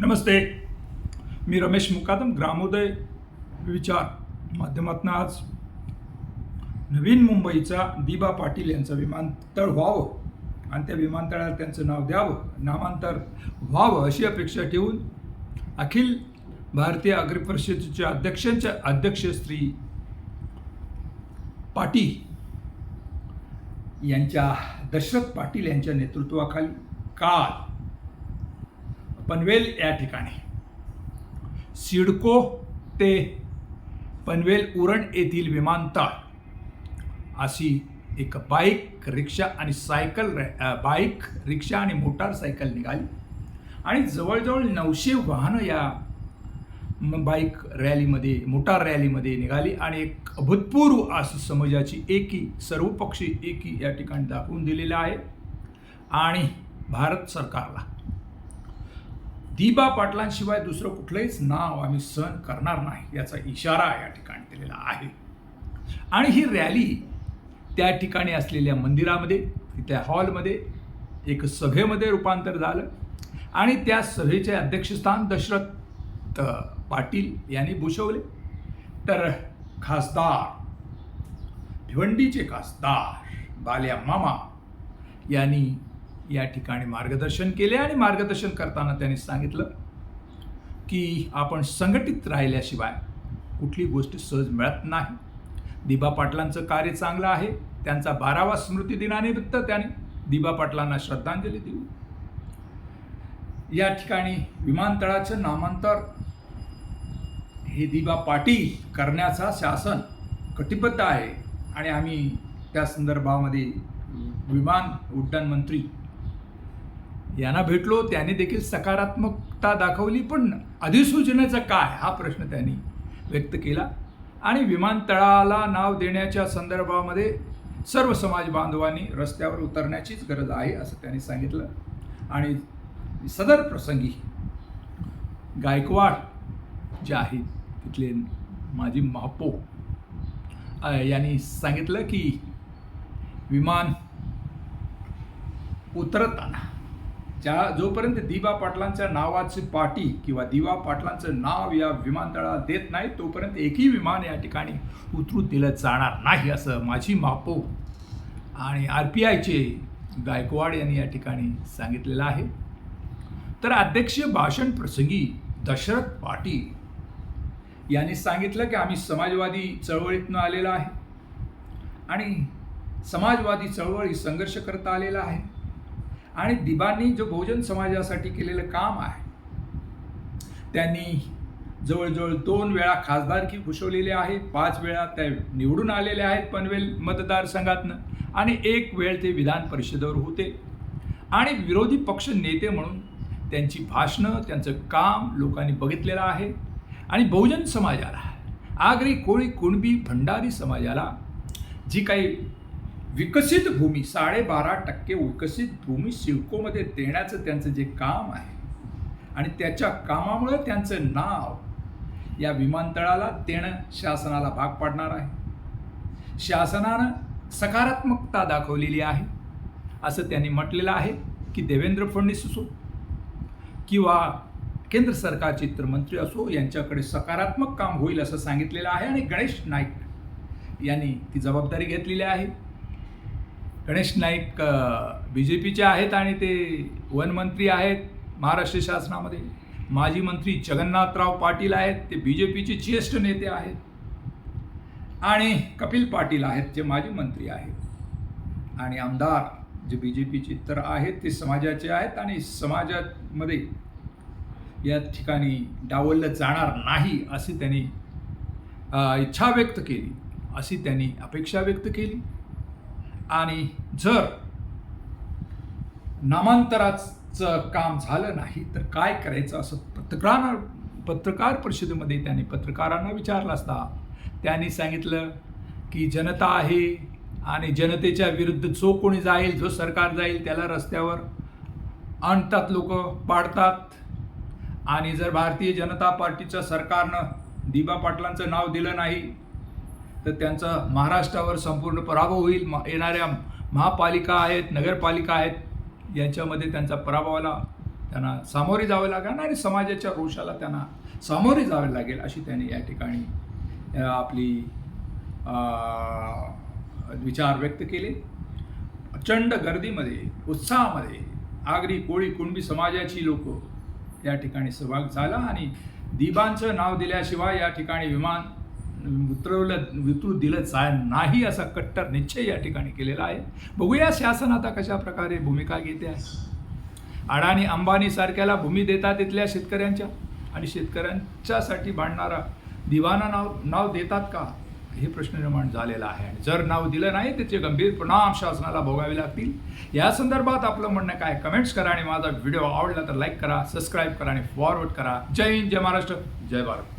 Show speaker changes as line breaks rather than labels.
नमस्ते. मी रमेश मुकादम ग्रामोदय विचार माध्यमातून आज नवीन मुंबईचा दिबा पाटील यांचं विमानतळ व्हावं आणि त्या विमानतळाला त्यांचं नाव द्यावं नामांतर व्हावं अशी अपेक्षा ठेवून अखिल भारतीय अग्र परिषदेचे अध्यक्षांच्या अध्यक्ष श्री पाटील यांच्या दशरथ पाटील यांच्या नेतृत्वाखाली काल पनवेल या ठिकाणी. सिडको ते पनवेल उरण येथील विमानतळ. अशी एक बाईक रिक्षा आणि सायकल रॅ बाईक रिक्षा आणि मोटारसायकल निघाली. आणि जवळजवळ नऊशे वाहनं या बाईक रॅलीमध्ये मोटार रॅलीमध्ये निघाली आणि एक अभूतपूर्व अशी समाजाची एकी सर्वपक्षी एकी या ठिकाणी दाखवून दिलेलं आहे. आणि भारत सरकारला दिबा पाटलांशिवाय दुसरं कुठलंहीच नाव आम्ही सहन करणार नाही याचा इशारा या ठिकाणी दिलेला आहे. आणि ही रॅली त्या ठिकाणी असलेल्या मंदिरामध्ये त्या हॉलमध्ये एक सभेमध्ये रूपांतर झालं. आणि त्या सभेचे अध्यक्षस्थान दशरथ पाटील यांनी भूषवले. तर खासदार भिवंडीचे खासदार बाल्या मामा यांनी या ठिकाणी मार्गदर्शन केले आणि मार्गदर्शन करताना त्यांनी सांगितलं की आपण संघटित राहिल्याशिवाय कुठली गोष्ट सहज मिळत नाही. दिबा पाटलांचं कार्य चांगलं आहे. त्यांचा बारावा स्मृती दिनानिमित्त त्यांनी दिबा पाटलांना श्रद्धांजली दिली या ठिकाणी विमानतळाचं नामांतर हे दिबा पाटील करण्याचा शासन कटिबद्ध आहे. आणि आम्ही त्या संदर्भामध्ये विमान उड्डाण मंत्री यांना भेटलो त्याने देखील सकारात्मकता दाखवली पण अधिसूचनेचा काय? हा प्रश्न त्यांनी व्यक्त केला. आणि विमानतळाला नाव देण्याच्या संदर्भामध्ये सर्व समाज बांधवांनी रस्त्यावर उतरण्याचीच गरज आहे असं त्यांनी सांगितलं. आणि सदर प्रसंगी गायकवाड जे आहेत तिथले माजी महापो यांनी सांगितलं की विमान उतरताना ज्या जोपर्यंत दिबा पाटलांच्या नावाची पाटी किंवा दिवा पाटलांचं नाव या विमानतळाला देत नाही तोपर्यंत एकही विमान या ठिकाणी उतरू दिलं जाणार नाही असं माझी मापो आणि आर पी आयचे गायकवाड यांनी या ठिकाणी सांगितलेलं आहे. तर अध्यक्षीय भाषण प्रसंगी दशरथ पाटील यांनी सांगितलं की आम्ही समाजवादी चळवळीतनं आलेला आहे आणि समाजवादी चळवळी संघर्ष करता आलेला आहे. आणि दिबांनी जो बहुजन समाजासाठी केलेलं काम आहे त्यांनी जवळजवळ दोन वेळा खासदारकी भूषवलेली आहे पाच वेळा त्या निवडून आलेले आहेत पनवेल मतदारसंघातनं आणि एक वेळ ते विधान परिषदेवर होते. आणि विरोधी पक्ष नेते म्हणून त्यांची भाषणं त्यांचं काम लोकांनी बघितलेलं आहे. आणि बहुजन समाजाला आगरी कोळी कुणबी भंडारी समाजाला जी काही विकसित भूमी साडेबारा टक्के विकसित भूमी सिडकोमध्ये देण्याचं त्यांचं जे काम आहे आणि त्याच्या कामामुळे त्यांचं नाव या विमानतळाला देणं शासनाला भाग पाडणार आहे. शासनानं सकारात्मकता दाखवलेली आहे. असं त्यांनी म्हटलेलं आहे की देवेंद्र फडणवीस असो किंवा केंद्र सरकारचे इतर मंत्री असो यांच्याकडे सकारात्मक काम होईल असं सांगितलेलं आहे आणि गणेश नाईक यांनी ती जबाबदारी घेतलेली आहे. गणेश नाईक बी जे पीचे आहेत आणि ते वनमंत्री आहेत महाराष्ट्र शासनामध्ये. माजी मंत्री जगन्नाथराव पाटील आहेत ते बी जे पीचे ज्येष्ठ नेते आहेत. आणि कपिल पाटील आहेत जे माजी मंत्री आहेत. आणि आमदार जे बी जे पीचे तर आहेत ते समाजाचे आहेत आणि समाजामध्ये या ठिकाणी डावललं जाणार नाही अशी त्यांनी इच्छा व्यक्त केली. अशी त्यांनी अपेक्षा व्यक्त केली. आणि जर नामांतराचं काम झालं नाही तर काय करायचं? असं पत्रकार पत्रकार परिषदेमध्ये त्यांनी पत्रकारांना विचारलं असता. त्यांनी सांगितलं की जनता आहे आणि जनतेच्या विरुद्ध जो कोणी जाईल जो सरकार जाईल त्याला रस्त्यावर आणतात लोक पाडतात. आणि जर भारतीय जनता पार्टीच्या सरकारनं दिबा पाटलांचं नाव दिलं नाही तर त्यांचा महाराष्ट्रावर संपूर्ण पराभव होईल. मा- येणाऱ्या महापालिका आहेत नगरपालिका आहेत यांच्यामध्ये त्यांचा पराभवाला त्यांना सामोरे जावे लागेल आणि समाजाच्या रोषाला त्यांना सामोरे जावे लागेल अशी त्यांनी या ठिकाणी आपली विचार व्यक्त केले. प्रचंड गर्दीमध्ये उत्साहामध्ये आगरी कोळी कुणबी समाजाची लोक या ठिकाणी सहभाग झाला आणि दिबांचं नाव दिल्याशिवाय या ठिकाणी विमान उतरवलं वितरू दिलं जाय नाही असा कट्टर निश्चय या ठिकाणी केलेला आहे. बघूया शासन आता कशा प्रकारे भूमिका घेते. आहे अडाणी अंबानी सारख्याला भूमी देतात इथल्या शेतकऱ्यांच्या. आणि शेतकऱ्यांच्यासाठी भांडणारा दिवाना नाव नाव देतात का? हे प्रश्न निर्माण झालेला आहे. आणि जर नाव दिलं नाही त्याचे गंभीर परिणाम शासनाला भोगावे लागतील. या संदर्भात आपलं म्हणणं काय? कमेंट्स करा आणि माझा व्हिडिओ आवडला तर लाईक करा सबस्क्राईब करा आणि फॉरवर्ड करा. जय हिंद जय महाराष्ट्र जय भारत.